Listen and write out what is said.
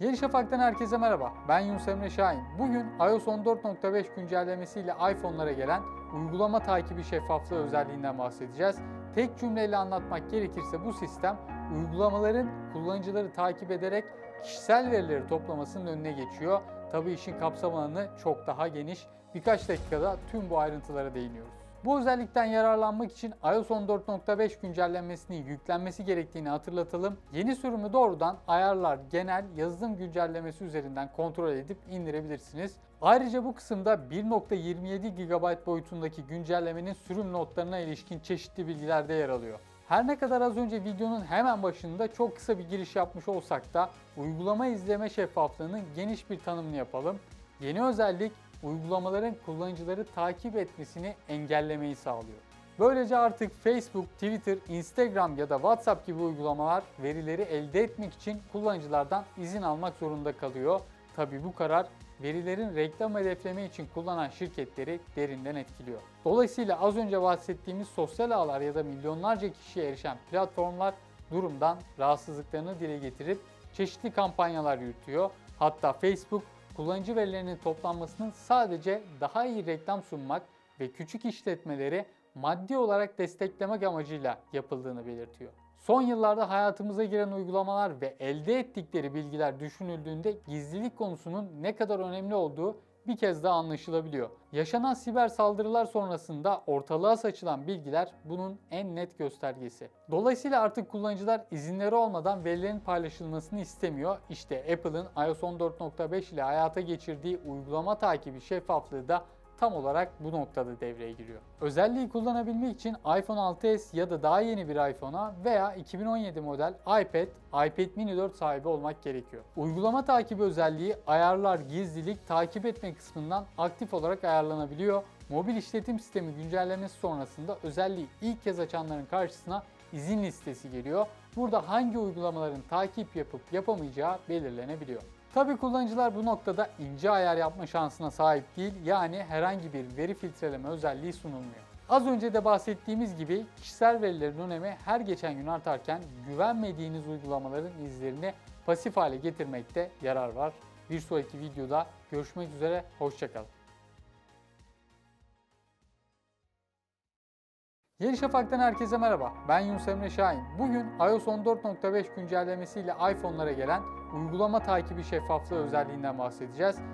Yeni Şafak'tan herkese merhaba. Ben Yunus Emre Şahin. Bugün iOS 14.5 güncellemesiyle iPhone'lara gelen uygulama takibi şeffaflığı özelliğinden bahsedeceğiz. Tek cümleyle anlatmak gerekirse bu sistem uygulamaların kullanıcıları takip ederek kişisel verileri toplamasının önüne geçiyor. Tabii işin kapsam alanı çok daha geniş. Birkaç dakikada tüm bu ayrıntılara değiniyoruz. Bu özellikten yararlanmak için iOS 14.5 güncellenmesinin yüklenmesi gerektiğini hatırlatalım. Yeni sürümü doğrudan ayarlar genel yazılım güncellemesi üzerinden kontrol edip indirebilirsiniz. Ayrıca bu kısımda 1.27 GB boyutundaki güncellemenin sürüm notlarına ilişkin çeşitli bilgiler de yer alıyor. Her ne kadar az önce videonun hemen başında çok kısa bir giriş yapmış olsak da uygulama izleme şeffaflığının geniş bir tanımını yapalım. Yeni özellik uygulamaların kullanıcıları takip etmesini engellemeyi sağlıyor. Böylece artık Facebook, Twitter, Instagram ya da WhatsApp gibi uygulamalar verileri elde etmek için kullanıcılardan izin almak zorunda kalıyor. Tabi bu karar verilerin reklam hedefleme için kullanan şirketleri derinden etkiliyor. Dolayısıyla az önce bahsettiğimiz sosyal ağlar ya da milyonlarca kişiye erişen platformlar durumdan rahatsızlıklarını dile getirip çeşitli kampanyalar yürütüyor. Hatta Facebook kullanıcı verilerinin toplanmasının sadece daha iyi reklam sunmak ve küçük işletmeleri maddi olarak desteklemek amacıyla yapıldığını belirtiyor. Son yıllarda hayatımıza giren uygulamalar ve elde ettikleri bilgiler düşünüldüğünde gizlilik konusunun ne kadar önemli olduğu bir kez daha anlaşılabiliyor. Yaşanan siber saldırılar sonrasında ortalığa saçılan bilgiler bunun en net göstergesi. Dolayısıyla artık kullanıcılar izinleri olmadan verilerin paylaşılmasını istemiyor. İşte Apple'ın iOS 14.5 ile hayata geçirdiği uygulama takibi şeffaflığı da tam olarak bu noktada devreye giriyor. Özelliği kullanabilmek için iPhone 6s ya da daha yeni bir iPhone'a veya 2017 model iPad, iPad mini 4 sahibi olmak gerekiyor. Uygulama takibi özelliği ayarlar, gizlilik, takip etme kısmından aktif olarak ayarlanabiliyor. Mobil işletim sistemi güncellemesi sonrasında özelliği ilk kez açanların karşısına izin listesi geliyor. Burada hangi uygulamaların takip yapıp yapamayacağı belirlenebiliyor. Tabi kullanıcılar bu noktada ince ayar yapma şansına sahip değil yani herhangi bir veri filtreleme özelliği sunulmuyor. Az önce de bahsettiğimiz gibi kişisel verilerin önemi her geçen gün artarken güvenmediğiniz uygulamaların izlerini pasif hale getirmekte yarar var. Bir sonraki videoda görüşmek üzere, hoşçakalın. Yeni Şafak'tan herkese merhaba. Ben Yunus Emre Şahin. Bugün iOS 14.5 güncellemesiyle iPhone'lara gelen uygulama takibi şeffaflığı özelliğinden bahsedeceğiz.